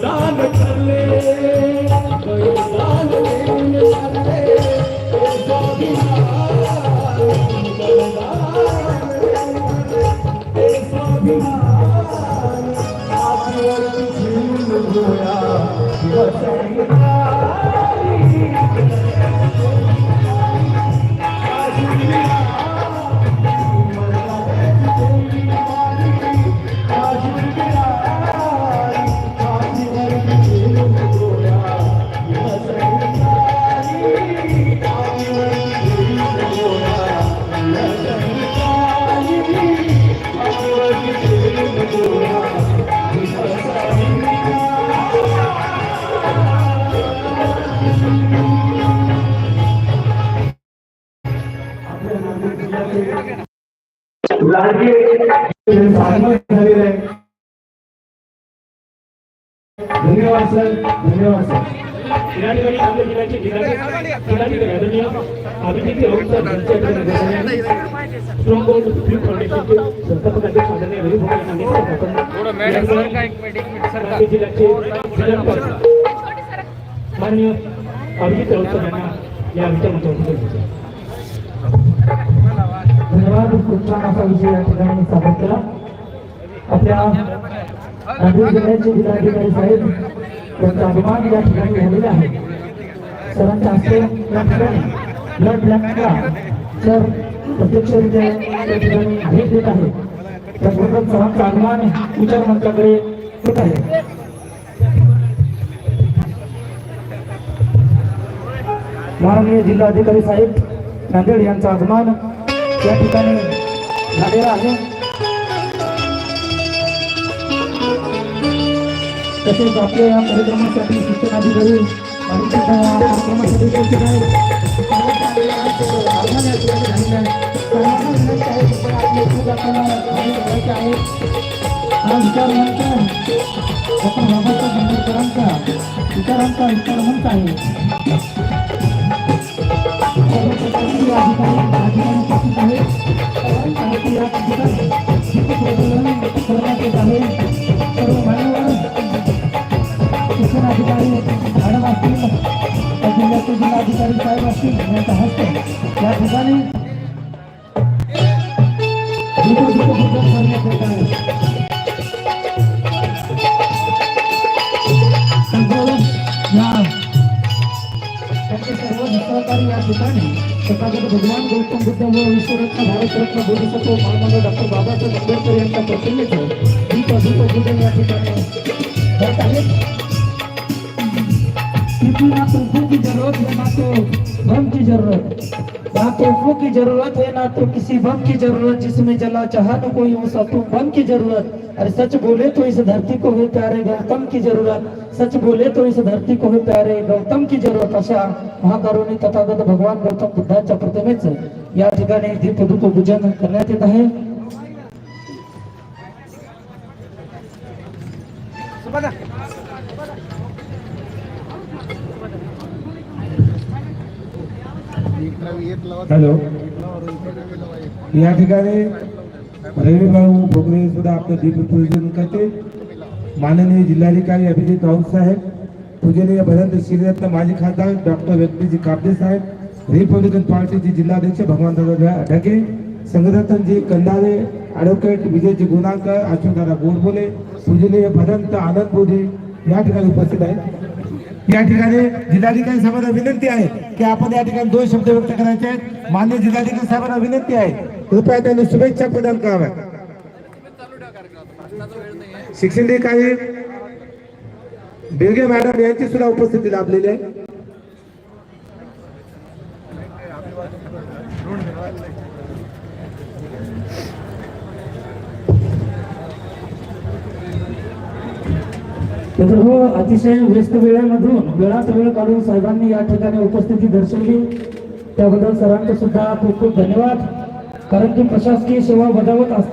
बलिदान करले बलिदान देऊन झालेलं आहे. धन्यवाद सर. धन्यवाद सर. या ठिकाणी आपल्या जिल्ह्याचे Abhijit Raut sir strong gold film फाउंडेशनचे संस्थापक अध्यक्ष आदरणीय जिल्ह्याचे माननीय अभिजित राऊत सर यांना या विचारांच्या धन्यवाद. खूप छान असा विषय या ठिकाणी सादर केला. आपल्या नांदेड जिल्ह्याचे जिल्हाधिकारी साहेब त्यांचा अभिमान या ठिकाणी झालेला आहे. सरांच्या हस्ते या ठिकाणी. ब्लड बँकला सर प्रत्यक्षरित्या या ठिकाणी भेट देत आहे. त्याबरोबर सरांचा अभिमान विचार मंचाकडे होत आहे. माननीय जिल्हाधिकारी साहेब नांदेड यांचा अभिमान या ठिकाणी झालेला आहे तसेच आपल्या या कार्यक्रमासाठी शिक्षणाधिकारी कार्यक्रमासाठी ठिकाणी आहे. हा विचार मंच डॉक्टर बाबासाहेब आंबेडकरांचा विचारांचा विचार मंच आहे जिल्हाधिकारी साहेब असतील यांच्या हस्ते या ठिकाणी करण्यात येत आहे तथागत भगवान गौतम बुद्ध व विश्वरत्न भारतरत्न बोधिसत्व महामानव डॉक्टर बाबासाहेब आंबेडकर यांच्या प्रतिमेचं दीप दीप पूजन या ठिकाणी करत आहेत तोहफों की ज़रूरत है, ना तो किसी बम की ज़रूरत जिसमें जला चाहा न कोई उस अतुम बम की ज़रूरत। अरे सच बोले तो इस धरती को है प्यारे गौतम की ज़रूरत। सच बोले तो इस धरती को है प्यारे गौतम की ज़रूरत। अशा महाकारुणी तथागत भगवान गौतम बुद्धाच्या प्रतिमेच या ठिकाणी दीप धूप पूजन करण्यात येत आहे हॅलो. या ठिकाणी रविभाऊ भोगरे सुद्धा आपलं दीपपूजन करते माननीय जिल्हाधिकारी अभिजित राऊत साहेब पूजनीय भरत श्रीरत्न माजी खासदार डॉक्टर व्यक्तीजी कापडे साहेब रिपब्लिकन पार्टीचे जिल्हाध्यक्ष भगवान दादा ढगे संगरत्नजी कंदारे ॲडव्होकेट विजयजी गुणाकर अशोकदादा गोडबोले पूजनीय भदंत आनंद बोधे या ठिकाणी उपस्थित आहेत. या ठिकाणी जिल्हाधिकारी साहेबांना विनंती आहे की आपण या ठिकाणी दोन शब्द व्यक्त करायचे आहेत. मान्य जिल्हाधिकारी साहेबांना विनंती आहे. कृपया त्यांनी शुभेच्छा प्रदान कराव्या शिक्षण काही बेगे मॅडम यांची सुद्धा उपस्थिती लाभलेली आहे. हो अतिशय व्यस्त वेळेमधून वेळात वेळ काढून साहेबांनी या ठिकाणी उपस्थिती दर्शवली. त्याबद्दल सरांचे सुद्धा खूप खूप धन्यवाद. कारण की प्रशासकीय सेवा बजावत असताना